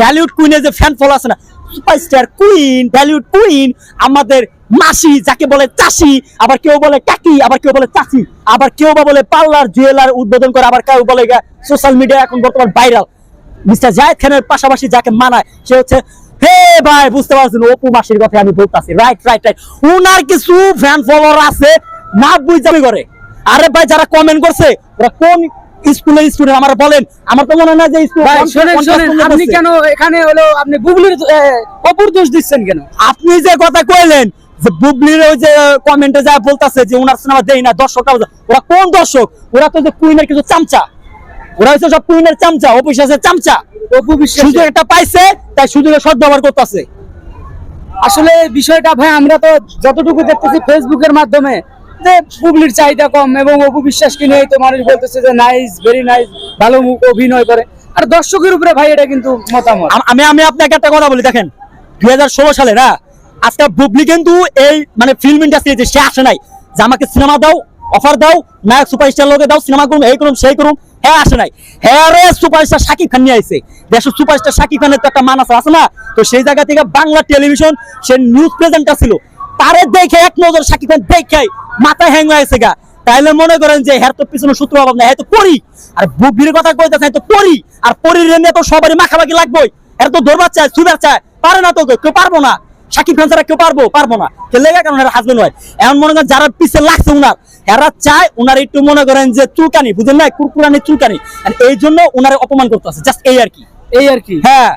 ঢালিউড কুইনের যে fan follow আছে না সুপারস্টার কুইন ঢালিউড কুইন আমাদের মাসি, যাকে বলে চাষি, আবার কেউ বলে কাকি, আবার কেউ বলে চাচি, আবার কেউ বা বলে পার্লার, জুয়েলার উদ্বোধন করে, আবার কেউ বলে সোশ্যাল মিডিয়া এখন বর্তমান ভাইরাল মিস্টার জায়েদ খানের পাশাপাশি যাকে মানায়, সে হচ্ছে, হে ভাই, বুঝতে পারছেন, অপু মাসির কথা আমি বলতাছি। রাইট রাইট রাইট উনার কিছু ফ্যান ফলোয়ার আছে না বুঝাবি করে আরে ভাই, যারা কমেন্ট করছে, ওরা কোন স্কুলের স্টুডেন্ট আমার বলেন আমার তো মনে হয় না যে স্কুল আপনি কেন এখানে হলো আপনি বুবলির অপুর দোষ দিচ্ছেন কেন? আপনি যে কথা কইলেন যে বুবলির ওই যে কমেন্টে যা বলতাছে যে ওনার সিনেমা দেই না দর্শকরা ওরা কোন দর্শক? ওরা তো যে কুইনের কিছু চামচা। ওরা হচ্ছে সব কুইনের চামচা অফিসের চামচা। অপু বিশ্বাস সুযোগ একটা পাইছে তাই সুযোগের সদ্ব্যবহার করতেছে। আসলে বিষয়টা ভাই আমরা তো যতটুকু দেখতেছি ফেসবুকের মাধ্যমে যে বুবলির চাহিদা কম এবং অপু বিশ্বাসকে নিয়েই তো মানুষ বলতেছে যে নাইস ভেরি নাইস ভালো অভিনয় করে। আর দর্শকের উপরে ভাই এটা কিন্তু মতামত। আমি আমি আপনাকে একটা কথা বলি, দেখেন, দুই সালে না, আজকে বুবলি কিন্তু এই মানে ফিল্ম ইন্ডাস্ট্রিতে সে আসে নাই। যে আমাকে সিনেমা দাও অফার দাও, নায়ক সুপারস্টার লোকে দাও সিনেমা করুন এই করুন সেই করুন হ্যাঁ আসে নাই। হ্যাঁ রে সুপারস্টার শাকিব খান নিয়ে আইছে। দেশের সুপারস্টার শাকিব খানের তো একটা মান আছে আছে না? তো সেই জায়গা থেকে বাংলা টেলিভিশন সে নিউজ প্রেজেন্টার ছিল। তারে দেখে এক নজর শাকিব খান দেখে মাথায় হ্যাং হয়ে গেছে গা। তাইলে মনে করেন যে হ্যার তো পিছনে সূত্র অভাব নাই হ্যাঁ তো করি আর বুবির কথা কইতেছে হ্যাঁ তো করি আর পরির রেনে তো সবারই মাখামাখি লাগবেই। এর তো ধরবার চায় সুবার চায় পারে না তো কেউ, পারব না। সাকিব খান ছাড়া কেউ পারব পারব না। কে লেগে কারণ এরা হাজবেন্ড হয় এমন মনে করেন যারা পিছে লাগছে উনার এরা চায় উনার একটু মনে করেন যে চুলকানি বুঝলেন না? কুরকুরানি চুলকানি। আর এই জন্য উনারে অপমান করতেছে জাস্ট এই আর কি। এই আর কি? হ্যাঁ।